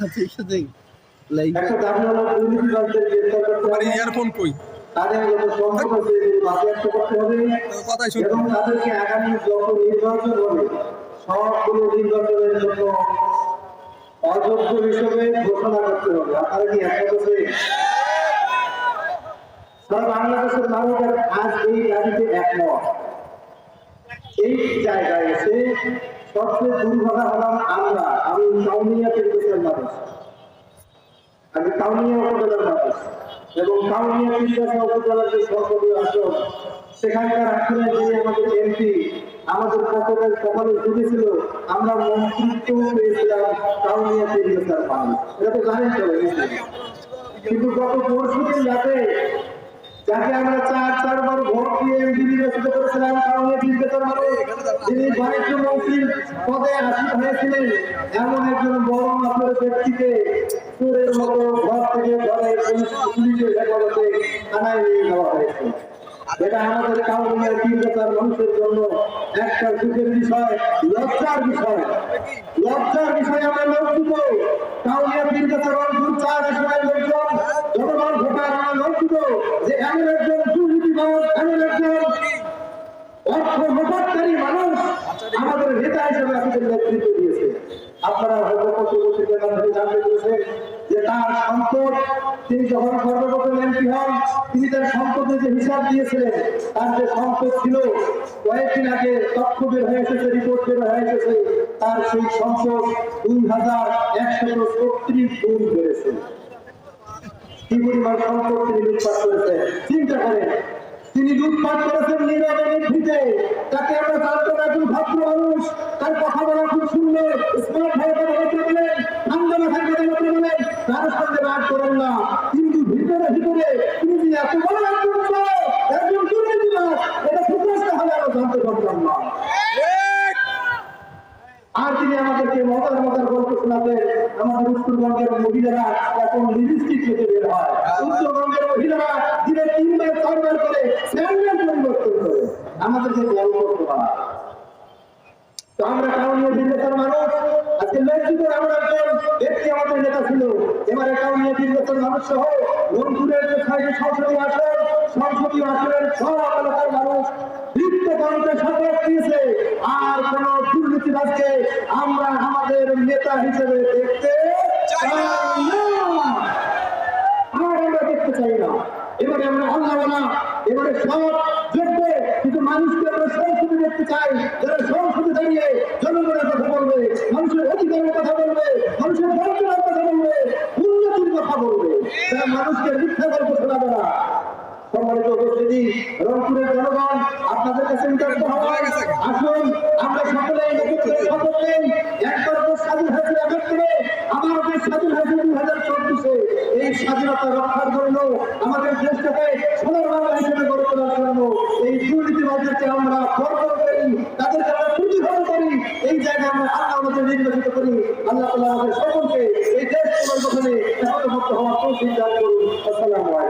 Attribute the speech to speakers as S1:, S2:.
S1: সাথে
S2: সাথে লাইভ
S1: একটা দাবি হলো দুর্নীতিবাজদের গ্রেফতার করতে
S3: আমার ইয়ারফোন কই?
S1: তাদের যত সম্ভব আছে বাজেয়াপ্ত করতে হবে।
S3: কথাই শুনতে
S1: তাদেরকে আগামী যত নির্বাচন হবে সবগুলো নির্বাচনের জন্য অযোগ্য হিসেবে ঘোষণা করতে হবে। আপনারা কি একমত সারা বাংলাদেশের মানুষ আজ এই দাবিতে একমত। এই জায়গায় এসে সবচেয়ে দুর্ভাগা হলাম আমরা। আমি কাউনিয়া পেরিয়েছেন মানুষ আমি কাউনিয়া উপজেলার মানুষ এবং কাউনিয়া বিদ্যাসা উপজেলার যে সংসদীয় আসন, সেখানকার আসনে যিনি আমাদের এমপি, আমাদের পকেটের কপালে জুটেছিল আমরা মন্ত্রিত্ব পেয়েছিলাম কাউনিয়া পেরিয়েছেন মানুষ এটা তো জানেন তো কিন্তু গত পরশু রাতে যাকে আমরা চার চারবার যিনি বাণিজ্য মন্ত্রীর পদে আসীন হয়েছিলেন, এমন একজন বড় মাপের ব্যক্তিকে চোরের মতো ঘর থেকে ঘরে পুলিশের হেফাজতে থানায় নিয়ে যাওয়া হয়েছে। এটা আমাদের কাউনিয়ার বিজেতার মানুষের জন্য একটা সুখের বিষয়, লজ্জার বিষয়। লজ্জার বিষয় আমরা লজ্জিত। কাউনিয়ার বিজেতার রংপুর চার আসনের লোকজন, জনগণ ভোটার আমরা লজ্জিত যে এমন একজন দুর্নীতিবাদ এমন একজন অর্থ আমাদের নেতা হিসেবে আমাদের নেতৃত্ব দিয়েছে আপনারা হয়তো পত্রপত্রিকার মাধ্যমে জানতে পেরেছেন যে তার সম্পদ, তিনি যখন সর্বপ্রথম এমপি হন, তিনি তার সম্পদের যে হিসাব দিয়েছিলেন, তার যে সম্পদ ছিল, কয়েকদিন আগে তথ্য বের হয়ে এসেছে রিপোর্ট বের হয়ে এসেছে, তার সেই সম্পদ দুই হাজার একশত ছত্রিশ গুণ বেড়েছে। কি পরিমাণ সম্পদ তিনি লুটপাট করেছে চিন্তা করেন। তিনি লুটপাট করেছেন নীরবে নিভৃতে, তাকে আমরা জানতো না একজন ভদ্র মানুষ। তার কথা বলা খুব সুন্দর। স্মার্ট ভাবে কথা বলেন ঠান্ডা মাথায় কথা বলেন তার সঙ্গে রাগ করেন না। কিন্তু ভিতরে ভিতরে তিনি যে এত বড় একজন একজন দুর্নীতিবাজ, এটা ফুটে হলে আমরা জানতে পারতাম না। আর তিনি আমাদেরকে মজার মজার গল্প শোনাতেন আমাদের উত্তরবঙ্গের মহিলারা এখন লিপস্টিক খেতে বের হয়। উত্তরবঙ্গের মহিলারা দিনে তিনবার, চারবার করে স্যান্ডেল পরিবর্তন করে আমাদেরকে গল্প শোনা তো আমরা কাউনিয়া বিজেতার মানুষ। আজকে লজ্জিত এমন একজন ব্যক্তি আমাদের নেতা ছিল। এবারে কাউনিয়া বিজেতার মানুষ সহ রংপুরের যে সংসদীয় আসন, সংসদীয় আসনের সব এলাকার মানুষ লিপ্ত কর্মে শপথ দিয়েছে আর কোন দুর্নীতিবাজকে আমরা আমাদের নেতা হিসেবে দেখতে চাই না। আর আমরা দেখতে চাই না। এবারে আমরা আল্লাহ এবারে সব মানুষকে আমরা সংসদে দেখতে চাই। যারা সংসদে দাঁড়িয়ে জনগণের কথা বলবে, মানুষের অধিকারের কথা বলবে, মানুষের বঞ্চনার কথা বলবে, উন্নতির কথা বলবে। তারা মানুষকে মিথ্যা গল্প শোনাবে না। সম্মানিত উপস্থিতি, রংপুরের এই দুর্নীতিবাদীদেরকে আমরা আমরা প্রতিহত করি জায়গায় আমরা আল্লাহ আমাদের করি। আল্লাহ তাআলা আমাদের সকলকে এই দেশ পুনর্গঠনে একত্রভুক্ত হওয়ার দান করুন।